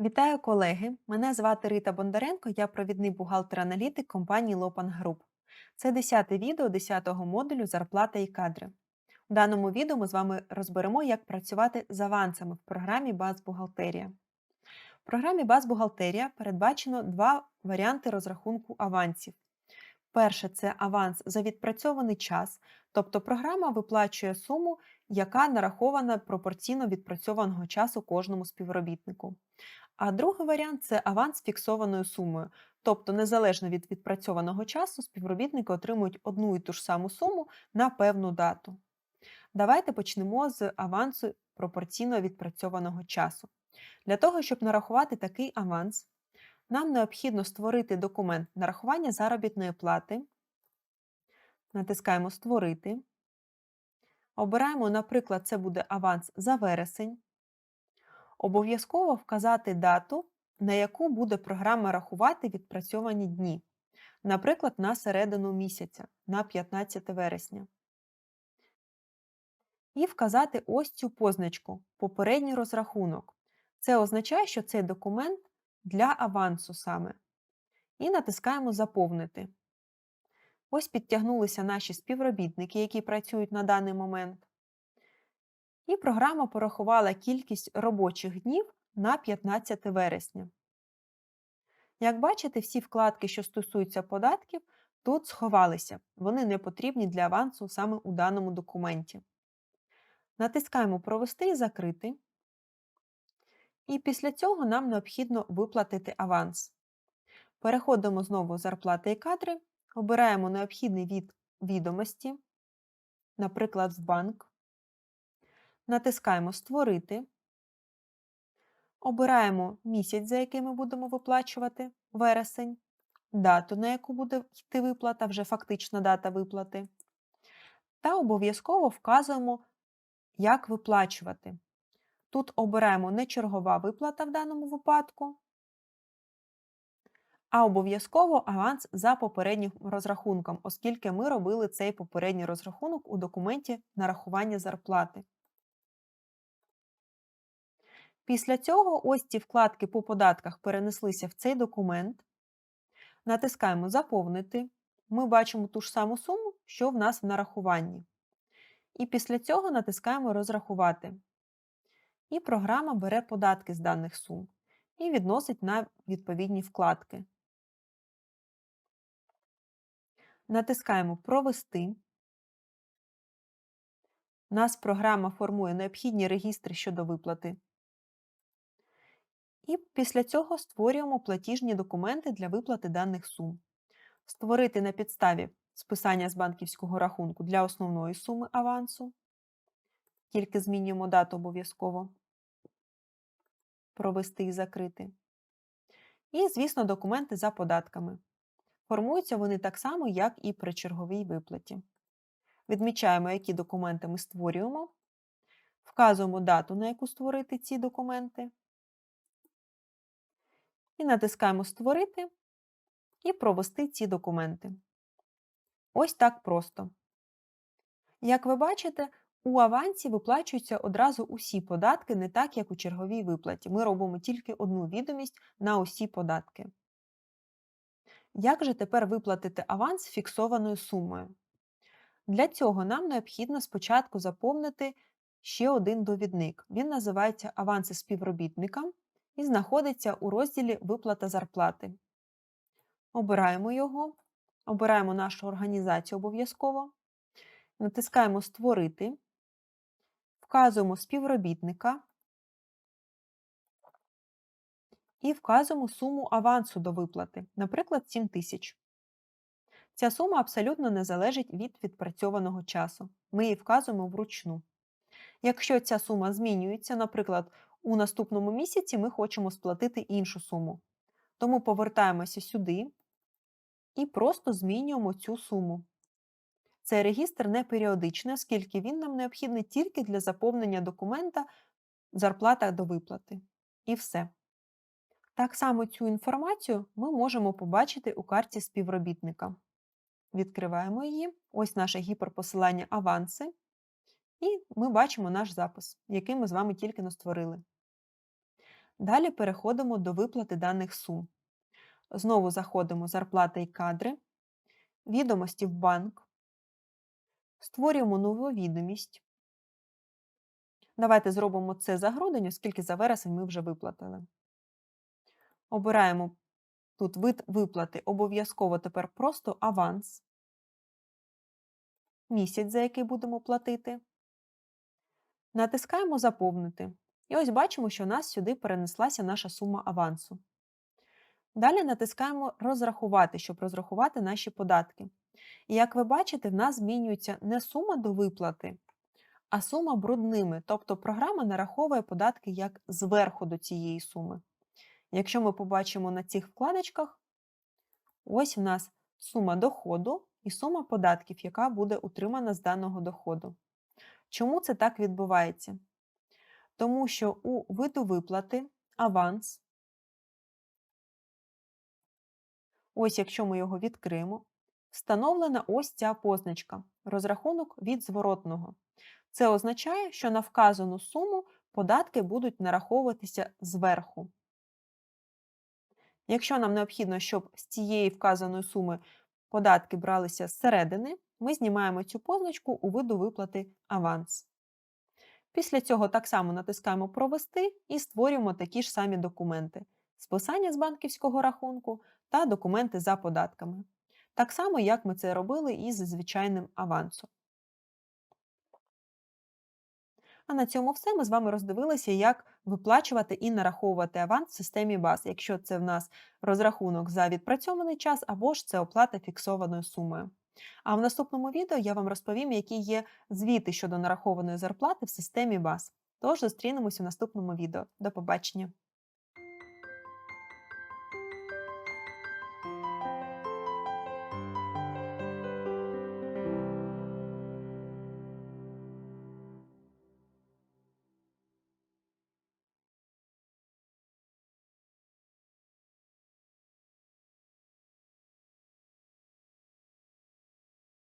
Вітаю колеги! Мене звати Рита Бондаренко, я провідний бухгалтер-аналітик компанії Lopan Group. Це 10-те відео 10-го модулю Зарплата і кадри. У даному відео ми з вами розберемо, як працювати з авансами в програмі Базбухгалтерія. В програмі Базбухгалтерія передбачено два варіанти розрахунку авансів. Перше це аванс за відпрацьований час, тобто програма виплачує суму, яка нарахована пропорційно відпрацьованого часу кожному співробітнику. А другий варіант це аванс фіксованою сумою. Тобто, незалежно від відпрацьованого часу, співробітники отримують одну і ту ж саму суму на певну дату. Давайте почнемо з авансу пропорційно відпрацьованого часу. Для того, щоб нарахувати такий аванс, нам необхідно створити документ нарахування заробітної плати. Натискаємо Створити. Обираємо, наприклад, це буде аванс за вересень. Обов'язково вказати дату, на яку буде програма рахувати відпрацьовані дні, наприклад, на середину місяця, на 15 вересня. І вказати ось цю позначку попередній розрахунок. Це означає, що цей документ для авансу саме. І натискаємо Заповнити. Ось підтягнулися наші співробітники, які працюють на даний момент. І програма порахувала кількість робочих днів на 15 вересня. Як бачите, всі вкладки, що стосуються податків, тут сховалися. Вони не потрібні для авансу саме у даному документі. Натискаємо Провести і закрити. І після цього нам необхідно виплатити аванс. Переходимо знову зарплати і кадри, обираємо необхідний від відомості, наприклад, в банк. Натискаємо Створити. Обираємо місяць, за який ми будемо виплачувати вересень, дату, на яку буде йти виплата, вже фактична дата виплати. Та обов'язково вказуємо, як виплачувати. Тут обираємо не чергова виплата в даному випадку, а обов'язково аванс за попереднім розрахунком, оскільки ми робили цей попередній розрахунок у документі нарахування зарплати. Після цього ось ці вкладки по податках перенеслися в цей документ. Натискаємо Заповнити. Ми бачимо ту ж саму суму, що в нас в нарахуванні. І після цього натискаємо Розрахувати. І програма бере податки з даних сум і відносить на відповідні вкладки. Натискаємо Провести. Нас програма формує необхідні регістри щодо виплати і після цього створюємо платіжні документи для виплати даних сум. Створити на підставі списання з банківського рахунку для основної суми авансу. Тільки змінюємо дату обов'язково. Провести і закрити. І, звісно, документи за податками. Формуються вони так само, як і при черговій виплаті. Відмічаємо, які документи ми створюємо, вказуємо дату, на яку створити ці документи, і натискаємо Створити і провести ці документи. Ось так просто. Як ви бачите, у авансі виплачуються одразу усі податки, не так, як у черговій виплаті. Ми робимо тільки одну відомість на усі податки. Як же тепер виплатити аванс фіксованою сумою? Для цього нам необхідно спочатку заповнити ще один довідник. Він називається аванси співробітникам і знаходиться у розділі Виплата зарплати. Обираємо його, обираємо нашу організацію обов'язково, натискаємо Створити, вказуємо співробітника і вказуємо суму авансу до виплати, наприклад, 7 тисяч. Ця сума абсолютно не залежить від відпрацьованого часу. Ми її вказуємо вручну. Якщо ця сума змінюється, наприклад, у наступному місяці ми хочемо сплатити іншу суму. Тому повертаємося сюди і просто змінюємо цю суму. Цей регістр не періодичний, оскільки він нам необхідний тільки для заповнення документа зарплата до виплати. І все. Так само цю інформацію ми можемо побачити у карті співробітника. Відкриваємо її. Ось наше гіперпосилання аванси. І ми бачимо наш запис, який ми з вами тільки не створили. Далі переходимо до виплати даних сум. Знову заходимо зарплата і кадри, відомості в банк, створюємо нову відомість. Давайте зробимо це за грудень, оскільки за вересень ми вже виплатили. Обираємо тут вид виплати обов'язково тепер просто аванс, місяць, за який будемо платити. Натискаємо Заповнити. І ось бачимо, що у нас сюди перенеслася наша сума авансу. Далі натискаємо Розрахувати, щоб розрахувати наші податки. І як ви бачите, в нас змінюється не сума до виплати, а сума брудними, тобто програма нараховує податки як зверху до цієї суми. Якщо ми побачимо на цих вкладочках, ось у нас сума доходу і сума податків, яка буде утримана з даного доходу. Чому це так відбувається? Тому що у виду виплати аванс, ось якщо ми його відкриємо, встановлена ось ця позначка розрахунок від зворотного. Це означає, що на вказану суму податки будуть нараховуватися зверху. Якщо нам необхідно, щоб з цієї вказаної суми податки бралися зсередини, ми знімаємо цю позначку у виду виплати аванс. Після цього так само натискаємо Провести і створюємо такі ж самі документи: списання з банківського рахунку та документи за податками. Так само, як ми це робили із звичайним авансом. А на цьому все. Ми з вами роздивилися, як виплачувати і нараховувати аванс в системі баз, якщо це в нас розрахунок за відпрацьований час або ж це оплата фіксованою сумою. А в наступному відео я вам розповім, які є звіти щодо нарахованої зарплати в системі баз. Тож зустрінемось у наступному відео. До побачення!